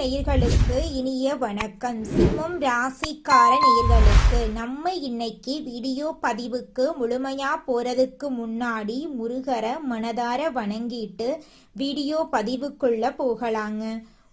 நேயர்களுக்கு இனிய வணக்கம். சிம்மம் ராசிக்கார நேயர்களுக்கு நம்ம இன்னைக்கு வீடியோ பதிவுக்கு முழுமையா போறதுக்கு முன்னாடி முருகர மனதார வணங்கிட்டு வீடியோ பதிவுக்குள்ள போகலாங்க.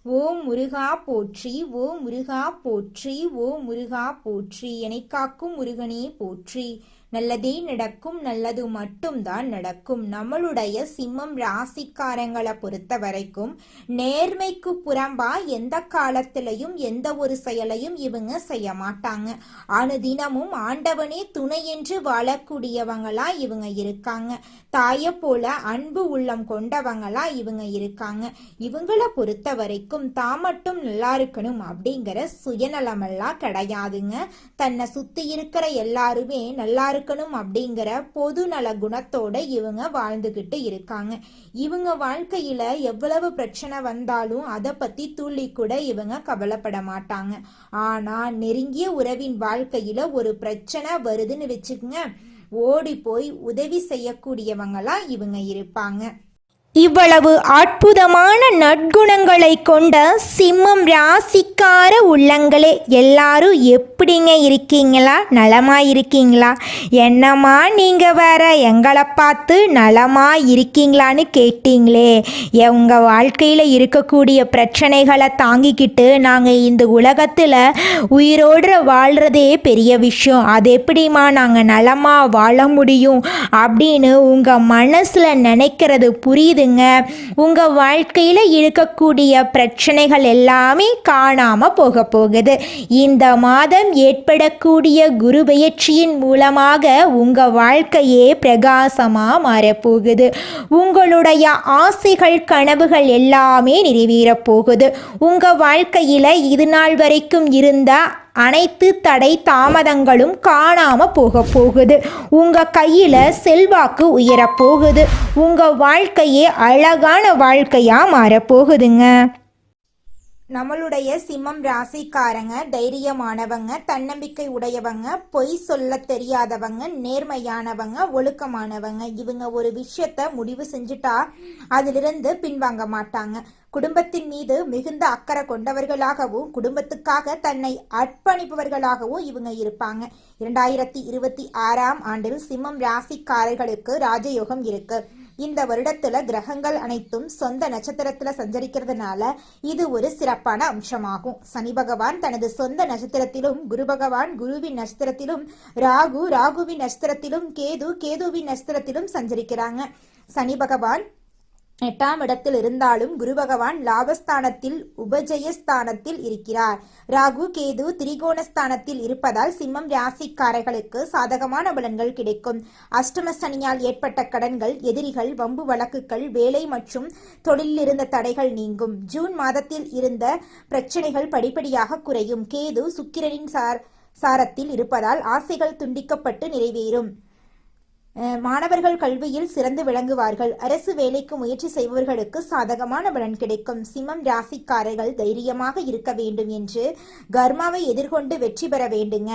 ஓ முருகா போற்றி ஓ முருகா போற்றி ஓ முருகா போற்றி என்னை காக்கும் முருகனே போற்றி. நல்லதே நடக்கும் நல்லது மட்டும்தான் நடக்கும். நம்மளுடைய சிம்மம் ராசிக்காரங்களை பொறுத்த வரைக்கும் நேர்மைக்கு புறம்பா எந்த காலத்திலையும் எந்த ஒரு செயலையும் இவங்க செய்ய மாட்டாங்க. அனுதினமும் ஆண்டவனே துணை என்று வாழக்கூடியவங்களா இவங்க இருக்காங்க. தாயை போல அன்பு உள்ளம் கொண்டவங்களா இவங்க இருக்காங்க. இவங்களை பொறுத்த வரைக்கும் தான் மட்டும் நல்லா இருக்கணும் அப்படிங்கிற சுயநலமெல்லாம் கிடையாதுங்க. தன்னை சுத்தி இருக்கிற எல்லாருமே நல்லா இருக்கணும் அப்படிங்கிற பொது நல குணத்தோட இவங்க வாழ்ந்துகிட்டு இருக்காங்க. இவங்க வாழ்க்கையில எவ்வளவு பிரச்சனை வந்தாலும் அதை பத்தி துள்ளி கூட இவங்க கவலைப்பட மாட்டாங்க. ஆனா நெருங்கிய உறவின் வாழ்க்கையில ஒரு பிரச்சனை வருதுன்னு வச்சுக்கோங்க. ஓடி போய் உதவி செய்யக்கூடியவங்களா இவங்க இருப்பாங்க. இவ்வளவு அற்புதமான நற்குணங்களை கொண்ட சிம்மம் ராசிக்கார உள்ளங்களே எல்லாரும் எப்படிங்க இருக்கீங்களா? நலமா இருக்கீங்களா என்னம்மா நீங்கள் வேற? எங்களை பார்த்து நலமா இருக்கீங்களான்னு கேட்டீங்களே உங்கள் வாழ்க்கையில் இருக்கக்கூடிய பிரச்சனைகளை தாங்கிக்கிட்டு நாங்கள் இந்த உலகத்தில் உயிரோடு வாழ்கிறதே பெரிய விஷயம். அது எப்படிம்மா நாங்கள் நலமாக வாழ முடியும் அப்படின்னு உங்கள் மனசில் நினைக்கிறது புரியுது புரியுதுங்க உங்கள் வாழ்க்கையில் இருக்கக்கூடிய பிரச்சனைகள் எல்லாமே காணாமல் போக போகுது. இந்த மாதம் ஏற்படக்கூடிய குரு பயிற்சியின் மூலமாக உங்கள் வாழ்க்கையே பிரகாசமாக மாறப்போகுது. உங்களுடைய ஆசைகள் கனவுகள் எல்லாமே நிறைவேறப் போகுது. உங்கள் வாழ்க்கையில் இது நாள் வரைக்கும் இருந்த அனைத்து தடை தாமதங்களும் காணாம போக போகுது. உங்க கையில செல்வாக்கு உயரப் போகுது. உங்க வாழ்க்கையே அழகான வாழ்க்கையா மாறப்போகுதுங்க நம்மளுடைய சிம்மம் ராசிக்காரங்க தைரியமானவங்க தன்னம்பிக்கை உடையவங்க பொய் சொல்ல தெரியாதவங்க நேர்மையானவங்க ஒழுக்கமானவங்க இவங்க ஒரு விஷயத்த முடிவு செஞ்சுட்டா அதிலிருந்து பின்வாங்க மாட்டாங்க. குடும்பத்தின் மீது மிகுந்த அக்கறை கொண்டவர்களாகவும் குடும்பத்துக்காக தன்னை அர்ப்பணிப்பவர்களாகவும் இவங்க இருப்பாங்க. இரண்டாயிரத்தி இருபத்தி ஆறாம் ஆண்டில் சிம்மம் ராசிக்காரர்களுக்கு ராஜயோகம் இருக்கு. இந்த வருடத்துல கிரகங்கள் அனைத்தும் சொந்த நட்சத்திரத்துல சஞ்சரிக்கிறதுனால இது ஒரு சிறப்பான அம்சமாகும். சனி பகவான் தனது சொந்த நட்சத்திரத்திலும் குரு பகவான் குருவின் நட்சத்திரத்திலும் ராகு ராகுவின் நட்சத்திரத்திலும் கேது கேதுவின் நட்சத்திரத்திலும் சஞ்சரிக்கிறாங்க. சனி பகவான் எட்டாம் இடத்தில் இருந்தாலும் குரு பகவான் லாபஸ்தானத்தில் உபஜயஸ்தானத்தில் இருக்கிறார். ராகு கேது திரிகோணஸ்தானத்தில் இருப்பதால் சிம்மம் ராசிக்காரர்களுக்கு சாதகமான பலன்கள் கிடைக்கும். அஷ்டம சனியால் ஏற்பட்ட கடன்கள் எதிரிகள் வம்பு வழக்குகள் வேலை மற்றும் தொழிலில் இருந்த தடைகள் நீங்கும். ஜூன் மாதத்தில் இருந்த பிரச்சனைகள் படிப்படியாக குறையும். கேது சுக்கிரனின் சார் சாரத்தில் இருப்பதால் ஆசைகள் துண்டிக்கப்பட்டு நிறைவேறும். மாணவர்கள் கல்வியில் சிறந்து விளங்குவார்கள். அரசு வேலைக்கு முயற்சி செய்பவர்களுக்கு சாதகமான பலன் கிடைக்கும். சிம்மம் ராசிக்காரர்கள் தைரியமாக இருக்க வேண்டும் என்று கர்மாவை எதிர்கொண்டு வெற்றி பெற வேண்டுங்க.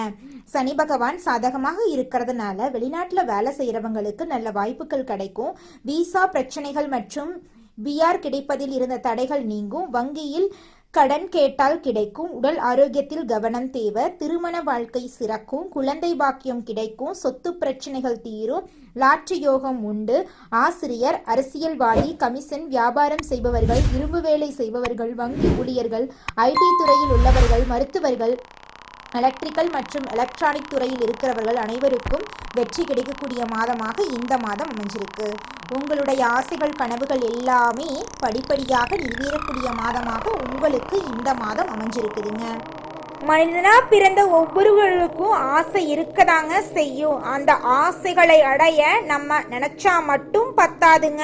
சனி பகவான் சாதகமாக இருக்கிறதுனால வெளிநாட்டில் வேலை செய்கிறவங்களுக்கு நல்ல வாய்ப்புகள் கிடைக்கும். விசா பிரச்சனைகள் மற்றும் பிஆர் கிடைப்பதில் இருந்த தடைகள் நீங்கும். வங்கியில் கடன் கேட்டால் கிடைக்கும் உடல் ஆரோக்கியத்தில் கவனம் தேவை திருமண வாழ்க்கை சிறக்கும் குழந்தை பாக்கியம் கிடைக்கும் சொத்து பிரச்சனைகள் தீரும் லாற்று யோகம் உண்டு. ஆசிரியர் அரசியல்வாதி கமிஷன் வியாபாரம் செய்பவர்கள் இரும்பு வேலை செய்பவர்கள் வங்கி ஊழியர்கள் ஐடி துறையில் உள்ளவர்கள் மருத்துவர்கள் எலக்ட்ரிக்கல் மற்றும் எலக்ட்ரானிக் துறையில் இருக்கிறவர்கள் அனைவருக்கும் வெற்றி கிடைக்கக்கூடிய மாதமாக இந்த மாதம் அமைஞ்சிருக்கு. உங்களுடைய ஆசைகள் கனவுகள் எல்லாமே படிப்படியாக நிறைவேறக்கூடிய மாதமாக உங்களுக்கு இந்த மாதம் அமைஞ்சிருக்குதுங்க. மனிதனா பிறந்த ஒவ்வொருவருக்கும் ஆசை இருக்கதாங்க செய்யும். அந்த ஆசைகளை அடைய நம்ம நினைச்சா மட்டும் பத்தாதுங்க.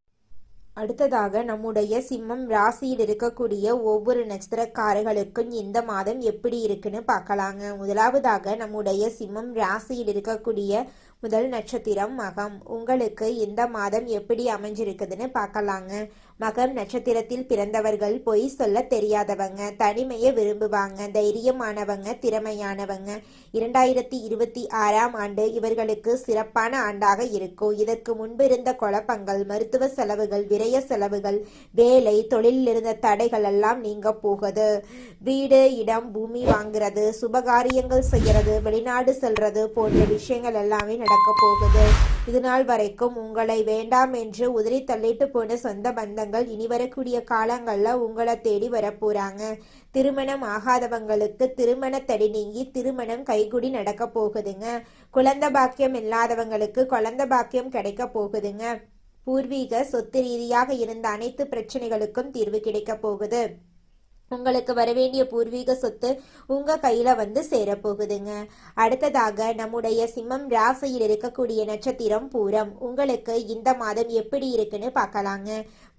அடுத்ததாக நம்முடைய சிம்மம் ராசியில் இருக்கக்கூடிய ஒவ்வொரு நட்சத்திரக்காரர்களுக்கும் இந்த மாதம் எப்படி இருக்குன்னு பார்க்கலாங்க. முதலாவதாக நம்முடைய சிம்மம் ராசியில் இருக்கக்கூடிய முதல் நட்சத்திரம் மகம். உங்களுக்கு இந்த மாதம் எப்படி அமைஞ்சிருக்குதுன்னு பார்க்கலாங்க. மகம் நட்சத்திரத்தில் பிறந்தவர்கள் பொய் சொல்ல தெரியாதவங்க தனிமையை விரும்புவாங்க தைரியமானவங்க திறமையானவங்க. இரண்டாயிரத்தி இருபத்தி ஆறாம் ஆண்டு இவர்களுக்கு சிறப்பான ஆண்டாக இருக்கும். இதற்கு முன்பு இருந்த குழப்பங்கள் மருத்துவ செலவுகள் விரய செலவுகள் வேலை தொழிலில் இருந்த தடைகள் எல்லாம் நீங்க போகுது. வீடு இடம் பூமி வாங்குறது சுபகாரியங்கள் செய்யறது வெளிநாடு செல்றது போன்ற விஷயங்கள் எல்லாமே நடக்க போகுது. இதுநாள் வரைக்கும் உங்களை வேண்டாம் என்று உதிரி தள்ளிட்டு போன சொந்த பந்தங்கள் இனி வரக்கூடிய காலங்களில் உங்களை தேடி வரப்போறாங்க. திருமணம் ஆகாதவங்களுக்கு திருமண தடி நீங்கி திருமணம் கைகுடி நடக்க போகுதுங்க. குழந்தை பாக்கியம் இல்லாதவங்களுக்கு குழந்தை பாக்கியம் கிடைக்க போகுதுங்க. பூர்வீக சொத்து ரீதியாக இருந்த அனைத்து பிரச்சனைகளுக்கும் தீர்வு கிடைக்க போகுது. உங்களுக்கு வரவேண்டிய பூர்வீக சொத்து உங்க கையில வந்து சேரப்போகுதுங்க. அடுத்ததாக நம்முடைய சிம்மம் ராசியில் இருக்கக்கூடிய நட்சத்திரம் பூரம். உங்களுக்கு இந்த மாதம் எப்படி இருக்குன்னு பார்க்கலாங்க.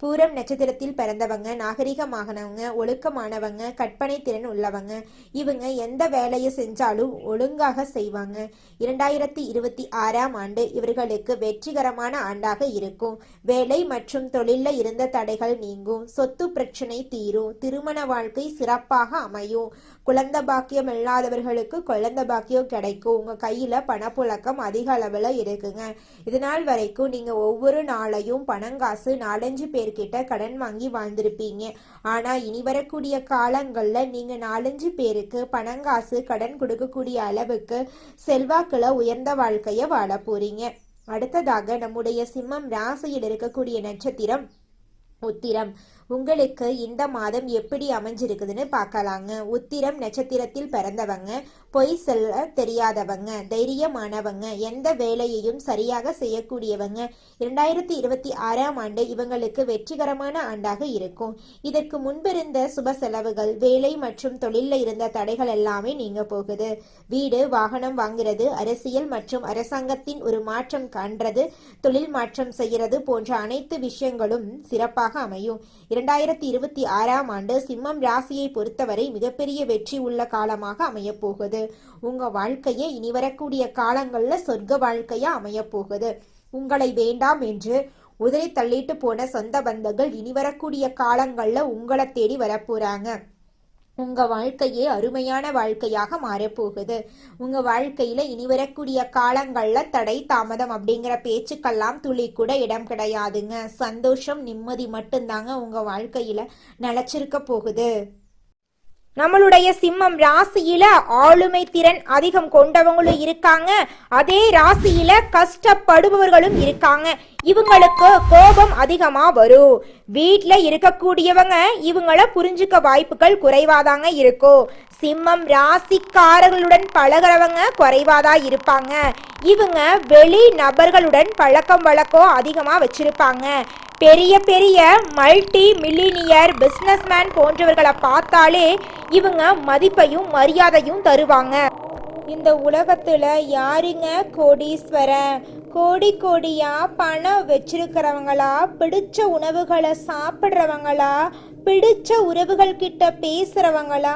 பூரம் நட்சத்திரத்தில் பிறந்தவங்க நாகரிகமாகனவங்க ஒழுக்கமானவங்க கற்பனை திறன் உள்ளவங்க இவங்க எந்த வேலையை செஞ்சாலும் ஒழுங்காக செய்வாங்க. இரண்டாயிரத்தி இருபத்தி ஆறாம் ஆண்டு இவர்களுக்கு வெற்றிகரமான ஆண்டாக இருக்கும். வேலை மற்றும் தொழில இருந்த தடைகள் நீங்கும். சொத்து பிரச்சனை தீரும். திருமண வாழ்க்கை சிறப்பாக அமையும். குழந்த பாக்கியம் இல்லாதவர்களுக்கு குழந்தை பாக்கியம் கிடைக்கும். உங்க கையில பணப்புழக்கம் அதிக அளவுல இருக்குங்க. இது நாள் வரைக்கும் நீங்க ஒவ்வொரு நாளையும் பணங்காசு நாலஞ்சு பேர்கிட்ட கடன் வாங்கி வாழ்ந்திருப்பீங்க. ஆனா இனி வரக்கூடிய காலங்கள்ல நீங்க நாலஞ்சு பேருக்கு பணங்காசு கடன் கொடுக்கக்கூடிய அளவுக்கு செல்வாக்கில் உயர்ந்த வாழ்க்கையை வாழ போறீங்க. அடுத்ததாக நம்முடைய சிம்மம் ராசியில் இருக்கக்கூடிய நட்சத்திரம் உத்திரம். உங்களுக்கு இந்த மாதம் எப்படி அமைஞ்சிருக்குதுன்னு பார்க்கலாங்க. உத்திரம் நட்சத்திரத்தில் பிறந்தவங்க பொய் சொல்ல தெரியாதவங்க தைரியமானவங்க எந்த வேலையையும் சரியாக செய்யக்கூடியவங்க. இரண்டாயிரத்தி இருபத்தி ஆறாம் ஆண்டு இவங்களுக்கு வெற்றிகரமான ஆண்டாக இருக்கும். இதற்கு முன்பிருந்த சுப செலவுகள் வேலை மற்றும் தொழிலில் இருந்த தடைகள் எல்லாமே நீங்க போகுது. வீடு வாகனம் வாங்குறது அரசியல் மற்றும் அரசாங்கத்தின் ஒரு மாற்றம் காண்றது தொழில் மாற்றம் செய்கிறது போன்ற அனைத்து விஷயங்களும் சிறப்பாக அமையும். இரண்டாயிரத்தி இருபத்தி ஆறாம் ஆண்டு சிம்மம் ராசியை பொறுத்தவரை மிகப்பெரிய வெற்றி உள்ள காலமாக அமையப்போகுது. உங்க வாழ்க்கையே இனி வரக்கூடிய காலங்கள்ல சொர்க்க வாழ்க்கையா அமையப்போகுது. உங்களை வேண்டாம் என்று உதறி தள்ளிட்டு போன சொந்த பந்தங்கள் இனி வரக்கூடிய காலங்கள்ல உங்களை தேடி வரப்போறாங்க. உங்க வாழ்க்கையே அருமையான வாழ்க்கையாக மாறப்போகுது. உங்க வாழ்க்கையில இனி வரக்கூடிய காலங்கள்ல தடை தாமதம் அப்படிங்கிற பேச்சுக்கெல்லாம் துளி கூட இடம் கிடையாதுங்க. சந்தோஷம் நிம்மதி மட்டும்தாங்க உங்க வாழ்க்கையில நிலச்சிருக்க போகுது. நம்மளுடைய சிம்மம் ராசியில ஆளுமை திறன் அதிகம் கொண்டவங்களும் இருக்காங்க. அதே ராசியில கஷ்டப்படுபவர்களும் இருக்காங்க. இவங்களுக்கு கோபம் அதிகமா வரும். வீட்டில் இருக்கக்கூடியவங்க இவங்கள புரிஞ்சுக்க வாய்ப்புகள் குறைவாதாங்க இருக்கும். சிம்மம் ராசிக்காரர்களுடன் பழகிறவங்க குறைவாதா இருப்பாங்க. இவங்க வெளி நபர்களுடன் பழக்கம் வழக்கம் அதிகமா வச்சிருப்பாங்க. பெரிய பெரிய மல்டி மில்லினியர் பிஸ்னஸ்மேன் போன்றவர்களை பார்த்தாலே இவங்க மதிப்பையும் மரியாதையும் தருவாங்க. இந்த உலகத்தில் யாருங்க கோடீஸ்வரன்? கோடி கோடியாக பணம் வச்சிருக்கிறவங்களா? பிடிச்ச உணவுகளை சாப்பிட்றவங்களா? பிடிச்ச உறவுகள் கிட்ட பேசுகிறவங்களா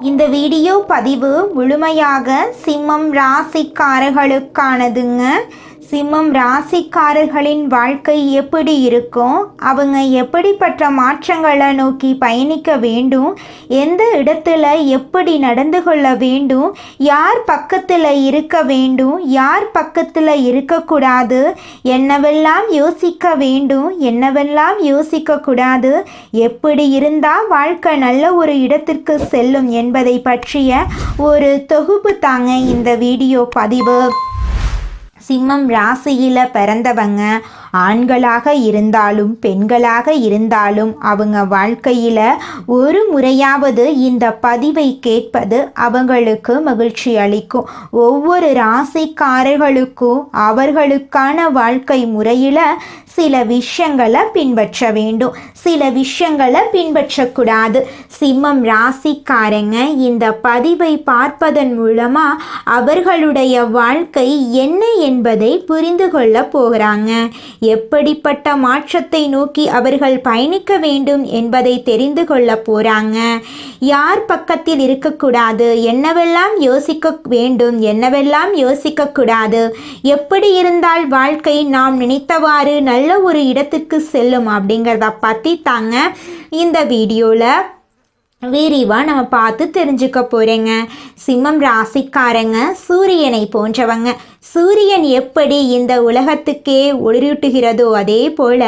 இந்த வீடியோ பதிவு முழுமையாக சிம்மம் ராசிக்காரர்களுக்கானதுங்க. சிம்மம் ராசிக்காரர்களின் வாழ்க்கை எப்படி இருக்கும் அவங்க எப்படிப்பட்ட மாற்றங்களை நோக்கி பயணிக்க வேண்டும் எந்த இடத்துல எப்படி நடந்து கொள்ள வேண்டும் யார் பக்கத்தில் இருக்க வேண்டும் யார் பக்கத்தில் இருக்கக்கூடாது என்னவெல்லாம் யோசிக்க வேண்டும் என்னவெல்லாம் யோசிக்கக்கூடாது எப்படி இருந்தால் வாழ்க்கை நல்ல ஒரு இடத்திற்கு செல்லும் என்பதை பற்றிய ஒரு தொகுப்பு தாங்க இந்த வீடியோ பதிவு. சிம்மம் ராசியில் பிறந்தவங்க. ஆண்களாக இருந்தாலும் பெண்களாக இருந்தாலும் அவங்க வாழ்க்கையில் ஒரு முறையாவது இந்த பதிவை கேட்பது அவங்களுக்கு மகிழ்ச்சி அளிக்கும். ஒவ்வொரு ராசிக்காரர்களுக்கும் அவர்களுக்கான வாழ்க்கை முறையில் சில விஷயங்களை பின்பற்ற வேண்டும். சில விஷயங்களை பின்பற்றக்கூடாது. சிம்மம் ராசிக்காரங்க இந்த பதிவை பார்ப்பதன் மூலமாக அவர்களுடைய வாழ்க்கை என்ன என்பதை புரிந்து கொள்ள போகிறாங்க. எப்படிப்பட்ட மாற்றத்தை நோக்கி அவர்கள் பயணிக்க வேண்டும் என்பதை தெரிந்து கொள்ள போகிறாங்க யார் பக்கத்தில் இருக்கக்கூடாது? என்னவெல்லாம் யோசிக்க வேண்டும்? என்னவெல்லாம் யோசிக்கக்கூடாது எப்படி இருந்தால் வாழ்க்கை நாம் நினைத்தவாறு நல்ல ஒரு இடத்துக்கு செல்லும் அப்படிங்கிறத பற்றி தாங்க இந்த வீடியோவில் விரிவாக நம்ம பார்த்து தெரிஞ்சுக்க போகிறேங்க சிம்மம் ராசிக்காரங்க சூரியனை போன்றவங்க. சூரியன் எப்படி இந்த உலகத்துக்கே ஒளிரூட்டுகிறதோ அதே போல்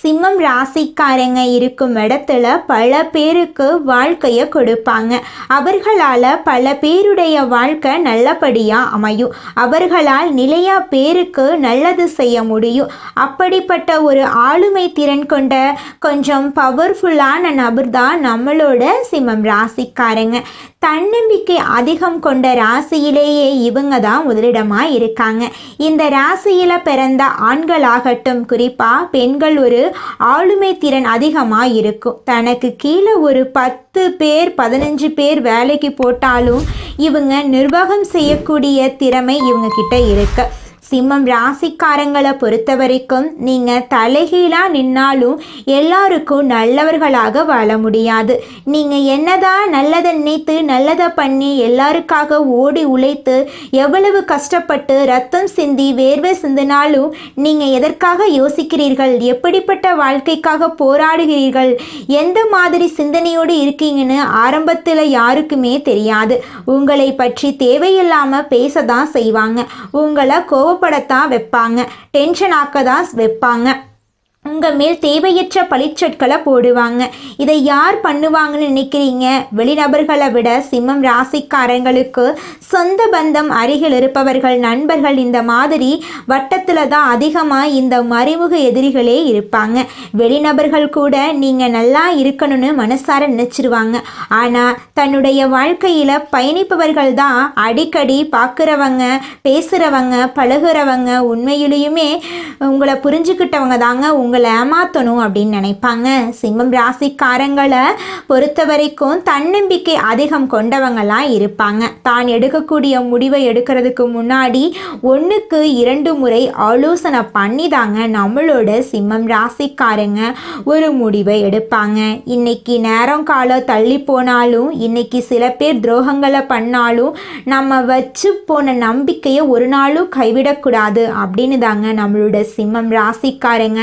சிம்மம் ராசிக்காரங்க இருக்கும் இடத்துல பல பேருக்கு வாழ்க்கையை கொடுப்பாங்க. அவர்களால் பல பேருடைய வாழ்க்கை நல்லபடியாக அமையும். அவர்களால் நிலையா பேருக்கு நல்லது செய்ய முடியும். அப்படிப்பட்ட ஒரு ஆளுமை திறன் கொண்ட கொஞ்சம் பவர்ஃபுல்லான நபர் தான் நம்மளோட சிம்மம் ராசிக்காரங்க. தன்னம்பிக்கை அதிகம் கொண்ட ராசியிலேயே இவங்க தான் முதலிடமாக இருக்காங்க. இந்த ராசியில் பிறந்த ஆண்களாகட்டும் குறிப்பாக பெண்கள் ஒரு ஆளுமை திறன் அதிகமாக இருக்கும். தனக்கு கீழே ஒரு பத்து பேர் பதினஞ்சு பேர் வேலைக்கு போட்டாலும் இவங்க நிர்வாகம் செய்யக்கூடிய திறமை இவங்க கிட்ட இருக்கு. சிம்மம் ராசிக்காரங்களை பொறுத்த வரைக்கும் நீங்கள் தலைகீழாக நின்னாலும் எல்லாருக்கும் நல்லவர்களாக வாழ முடியாது. நீங்கள் என்னதான் நல்லதை நினைத்து நல்லதை பண்ணி எல்லாருக்காக ஓடி உழைத்து எவ்வளவு கஷ்டப்பட்டு ரத்தம் சிந்தி வேர்வை சிந்தினாலும் நீங்கள் எதற்காக யோசிக்கிறீர்கள்? எப்படிப்பட்ட வாழ்க்கைக்காக போராடுகிறீர்கள்? எந்த மாதிரி சிந்தனையோடு இருக்கீங்கன்னு ஆரம்பத்தில் யாருக்குமே தெரியாது. உங்களை பற்றி தேவையில்லாமல் பேச தான் செய்வாங்க. உங்களை கோவப்படத்தான் வைப்பாங்க. டென்ஷன் ஆக்க தான் வைப்பாங்க. உங்கள் மேல் தேவையற்ற பழிச்சொற்களை போடுவாங்க. இதை யார் பண்ணுவாங்கன்னு நினைக்கிறீங்க? வெளிநபர்களை விட சிம்மம் ராசிக்காரங்களுக்கு சொந்த பந்தம் அருகில் இருப்பவர்கள் நண்பர்கள் இந்த மாதிரி வட்டத்தில் தான் அதிகமாக இந்த மறைமுக எதிரிகளே இருப்பாங்க. வெளிநபர்கள் கூட நீங்கள் நல்லா இருக்கணும்னு மனசார நினச்சிருவாங்க. ஆனால் தன்னுடைய வாழ்க்கையில் பயணிப்பவர்கள் தான் அடிக்கடி பார்க்குறவங்க பேசுகிறவங்க பழகுறவங்க உண்மையிலேயுமே உங்களை புரிஞ்சுக்கிட்டவங்க தாங்க உங்கள் ஏமாற்றணும் அப்படின்னு நினைப்பாங்க. சிம்மம் ராசிக்காரங்களை பொறுத்த வரைக்கும் தன்னம்பிக்கை அதிகம் கொண்டவங்களாம் இருப்பாங்க. தான் எடுக்கக்கூடிய முடிவை எடுக்கிறதுக்கு முன்னாடி ஒன்றுக்கு இரண்டு முறை ஆலோசனை பண்ணி தாங்க நம்மளோட சிம்மம் ராசிக்காரங்க ஒரு முடிவை எடுப்பாங்க. இன்னைக்கு நேரம் காலம் தள்ளி போனாலும் இன்னைக்கு சில பேர் துரோகங்களை பண்ணாலும் நம்ம வச்சு போன நம்பிக்கையை ஒரு நாளும் கைவிடக்கூடாது அப்படின்னு தாங்க நம்மளோட சிம்மம் ராசிக்காரங்க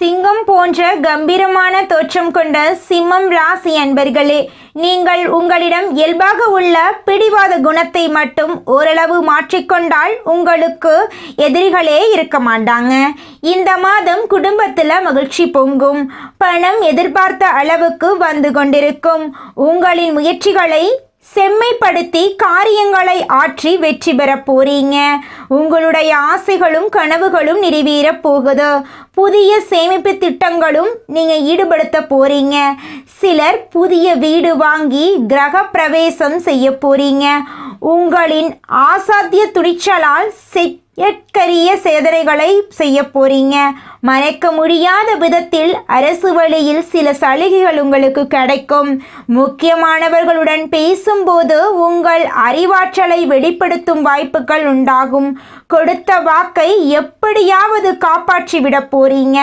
சிங்கம் போன்ற கம்பீரமான தோற்றம் கொண்ட சிம்மம் ராசி அன்பர்களே நீங்கள் உங்களிடம் இயல்பாக உள்ள பிடிவாத குணத்தை மட்டும் ஓரளவு மாற்றிக்கொண்டால் உங்களுக்கு எதிரிகளே இருக்க மாட்டாங்க. இந்த மாதம் குடும்பத்தில் மகிழ்ச்சி பொங்கும். பணம் எதிர்பார்த்த அளவுக்கு வந்து கொண்டிருக்கும். உங்களின் முயற்சிகளை செம்மைப்படுத்தி காரியங்களை ஆற்றி வெற்றி பெற போறீங்க. உங்களுடைய ஆசைகளும் கனவுகளும் நிறைவேற போகுது. புதிய சேமிப்பு திட்டங்களும் நீங்க ஈடுபடுத்த போறீங்க. சிலர் புதிய வீடு வாங்கி கிரக பிரவேசம் செய்ய போறீங்க. உங்களின் ஆசாத்திய துணிச்சலால் எட்கரிய சேதனைகளை செய்ய போறீங்க. மறைக்க முடியாத விதத்தில் அரசு வழியில் சில சலுகைகள் உங்களுக்கு கிடைக்கும். முக்கியமானவர்களுடன் பேசும்போது உங்கள் அறிவாற்றலை வெளிப்படுத்தும் வாய்ப்புகள் உண்டாகும். கொடுத்த வாக்கை எப்படியாவது காப்பாற்றி விட போறீங்க.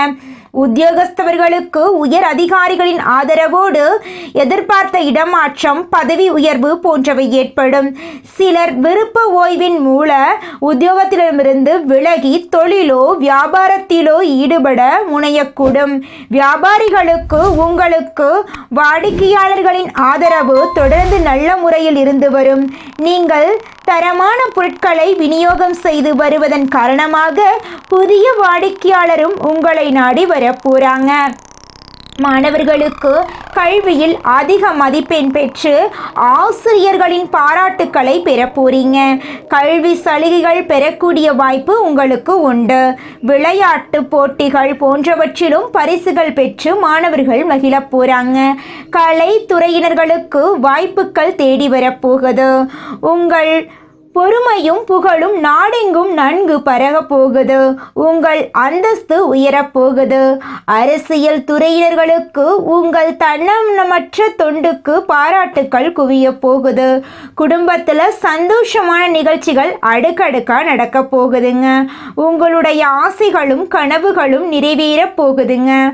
உத்தியோகஸ்தவர்களுக்கு உயர் அதிகாரிகளின் ஆதரவோடு எதிர்பார்த்த இடமாற்றம் பதவி உயர்வு போன்றவை ஏற்படும். சிலர் விருப்ப ஓய்வின் மூல உத்தியோகத்திலிருந்து விலகி தொழிலோ வியாபாரத்திலோ ஈடுபட முனையக்கூடும். வியாபாரிகளுக்கு உங்களுக்கு வாடிக்கையாளர்களின் ஆதரவு தொடர்ந்து நல்ல முறையில் இருந்து வரும். நீங்கள் தரமான பொருட்களை விநியோகம் செய்து வருவதன் காரணமாக புதிய வாடிக்கையாளரும் உங்களை நாடி வரப்போகிறாங்க மாணவர்களுக்கு கல்வியில் அதிக மதிப்பெண் பெற்று ஆசிரியர்களின் பாராட்டுக்களை பெற போறீங்க கல்வி சலுகைகள் பெறக்கூடிய வாய்ப்பு உங்களுக்கு உண்டு. விளையாட்டு போட்டிகள் போன்றவற்றிலும் பரிசுகள் பெற்று மாணவர்கள் மகிழ போறாங்க. கலைத்துறையினர்களுக்கு வாய்ப்புகள் தேடி வரப்போகுது. உங்கள் பொறுமையும் புகழும் நாடெங்கும் நன்கு பரகப் போகுது. உங்கள் அந்தஸ்து உயரப் போகுது. அரசியல் துறையினர்களுக்கு உங்கள் தன்னமற்ற தொண்டுக்கு பாராட்டுக்கள் குவிய போகுது. குடும்பத்தில் சந்தோஷமான நிகழ்ச்சிகள் அடுக்கடுக்காக நடக்க போகுதுங்க. உங்களுடைய ஆசைகளும் கனவுகளும் நிறைவேற போகுதுங்க.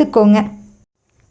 கத்துக்கோங்க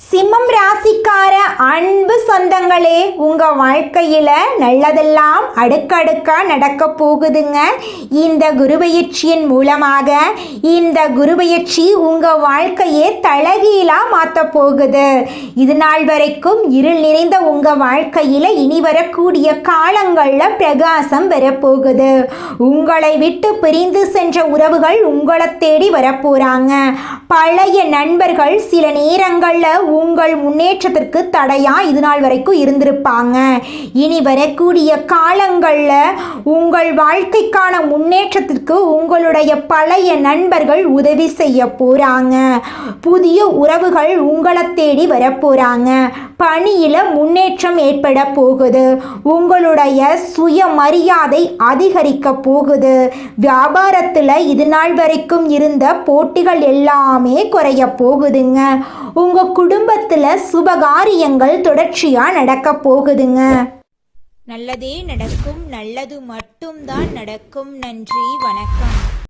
சிம்மம் ராசிக்கார அன்பு சொந்தங்களே உங்க வாழ்க்கையில நல்லதெல்லாம் அடுக்கடுக்கா நடக்க போகுதுங்க. இந்த குருபயிற்சியின் மூலமாக இந்த குருபயிற்சி உங்க வாழ்க்கையே தலகீழா மாத்த போகுது. இது நாள் வரைக்கும் இருள் நிறைந்த உங்க வாழ்க்கையில இனி வரக்கூடிய காலங்கள்ல பிரகாசம் வரப்போகுது. உங்களை விட்டு பிரிந்து சென்ற உறவுகள் உங்களை தேடி வரப்போறாங்க பழைய நண்பர்கள் சில நேரங்கள்ல உங்கள் முன்னேற்றத்திற்கு தடையா? இது நாள் வரைக்கும் இருந்திருப்பாங்க. இனி வரக்கூடிய காலங்களில் உங்கள் வாழ்க்கைக்கான முன்னேற்றத்திற்கு உங்களுடைய பழைய நண்பர்கள் உதவி செய்ய போறாங்க. புதிய உறவுகள் உங்களை தேடி வரப்போறாங்க. பணியில் முன்னேற்றம் ஏற்பட போகுது. உங்களுடைய சுயமரியாதை அதிகரிக்க போகுது. வியாபாரத்தில் இது நாள் வரைக்கும் இருந்த போட்டிகள் எல்லாமே குறைய போகுதுங்க. உங்கள் குடும்பத்தில் சுபகாரியங்கள் தொடர்ச்சியாக நடக்க போகுதுங்க. நல்லதே நடக்கும் நல்லது மட்டும்தான் நடக்கும். நன்றி வணக்கம்.